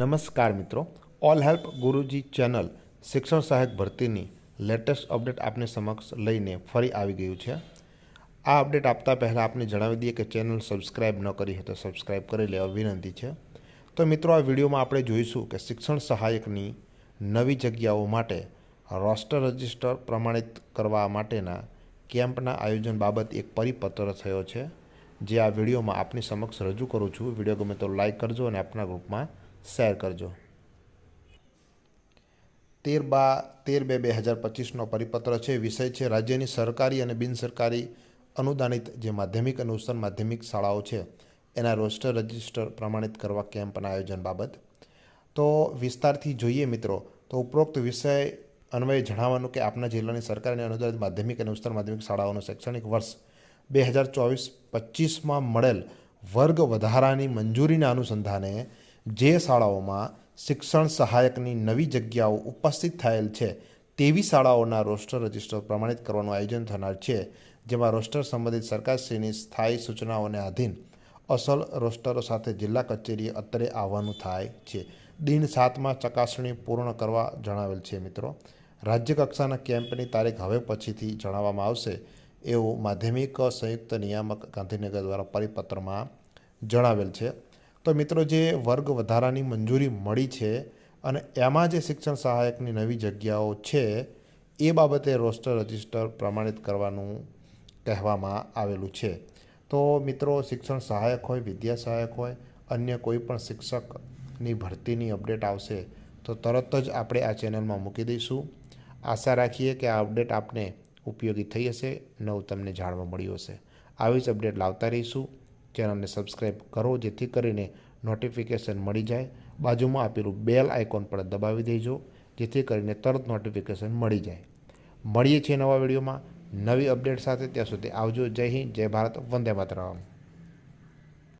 નમસ્કાર મિત્રો. All help ગુરુજી channel શિક્ષણ સહાયક ભરતીની લેટેસ્ટ અપડેટ આપની સમક્ષ લઈને ફરી આવી ગયું છે. આ અપડેટ આપતા પહેલાં આપને જણાવી દઈએ કે ચેનલ સબસ્ક્રાઇબ ન કરી હોય તો સબસ્ક્રાઇબ કરી લેવા વિનંતી છે. તો મિત્રો, આ વિડીયોમાં આપણે જોઈશું કે શિક્ષણ સહાયકની નવી જગ્યાઓ માટે રોસ્ટર રજિસ્ટર પ્રમાણિત કરવા માટેના કેમ્પના આયોજન બાબત એક પરિપત્ર થયો છે. જે આ વિડીયોમાં આપની સમક્ષ રજૂ કરું છું. વીડિયો ગમે તો લાઇક કરજો અને આપના ગ્રુપમાં શેર કરજો. તેર બા, તેર બે બે હજાર પચીસનો પરિપત્ર છે. વિષય છે રાજ્યની સરકારી અને બિનસરકારી અનુદાનિત જે માધ્યમિક અને ઉત્તર માધ્યમિક શાળાઓ છે, એના રોસ્ટર રજિસ્ટર પ્રમાણિત કરવા કેમ્પના આયોજન બાબત. તો વિસ્તારથી જોઈએ મિત્રો, તો ઉપરોક્ત વિષય અન્વયે જણાવવાનું કે આપના જિલ્લાની સરકારી અને અનુદાનિત માધ્યમિક અને ઉત્તર માધ્યમિક શાળાઓનું શૈક્ષણિક વર્ષ બે હજાર ચોવીસ પચીસમાં મળેલ વર્ગ વધારાની મંજૂરીના અનુસંધાને જે શાળાઓમાં શિક્ષણ સહાયકની નવી જગ્યાઓ ઉપસ્થિત થયેલ છે, તેવી શાળાઓના રોસ્ટર રજિસ્ટર પ્રમાણિત કરવાનું આયોજન થનાર છે, જેમાં રોસ્ટર સંબંધિત સરકારશ્રીની સ્થાયી સૂચનાઓને આધીન અસલ રોસ્ટરો સાથે જિલ્લા કચેરીએ અત્રે આવવાનું થાય છે. દિન સાતમાં ચકાસણી પૂર્ણ કરવા જણાવેલ છે મિત્રો. રાજ્ય કક્ષાના કેમ્પની તારીખ હવે પછીથી જણાવવામાં આવશે એવું માધ્યમિક, સંયુક્ત નિયામક ગાંધીનગર દ્વારા પરિપત્રમાં જણાવેલ છે. તો મિત્રો જે વર્ગ વધારાની મંજૂરી મળી છે અને એમાં જે શિક્ષણ સહાયકની નવી જગ્યાઓ છે, એ બાબતે રોસ્ટર રજિસ્ટર પ્રમાણિત કરવાનું કહેવામાં આવેલું છે. તો મિત્રો, શિક્ષણ સહાયક હોય, વિદ્યા સહાયક હોય, અન્ય કોઈ પણ શિક્ષકની ભરતીની અપડેટ આવશે, તો તરત જ આપણે આ ચેનલમાં મૂકી દઈશું. આશા રાખીએ કે આ અપડેટ આપને ઉપયોગી થઈ હશે નવું તમને જાણવા મળ્યું હશે. આવી જ અપડેટ લાવતા રહીશું. ચેનલને સબસ્ક્રાઈબ કરો જેથી કરીને નોટિફિકેશન મળી જાય. બાજુમાં આપેલું બેલ આઇકોન પણ દબાવી દેજો, જેથી કરીને તરત નોટિફિકેશન મળી જાય. મળીએ છીએ નવા વિડીયોમાં. નવી અપડેટ સાથે ત્યાં સુધી આવજો. જય હિન્દ, જય ભારત, વંદે માતરમ.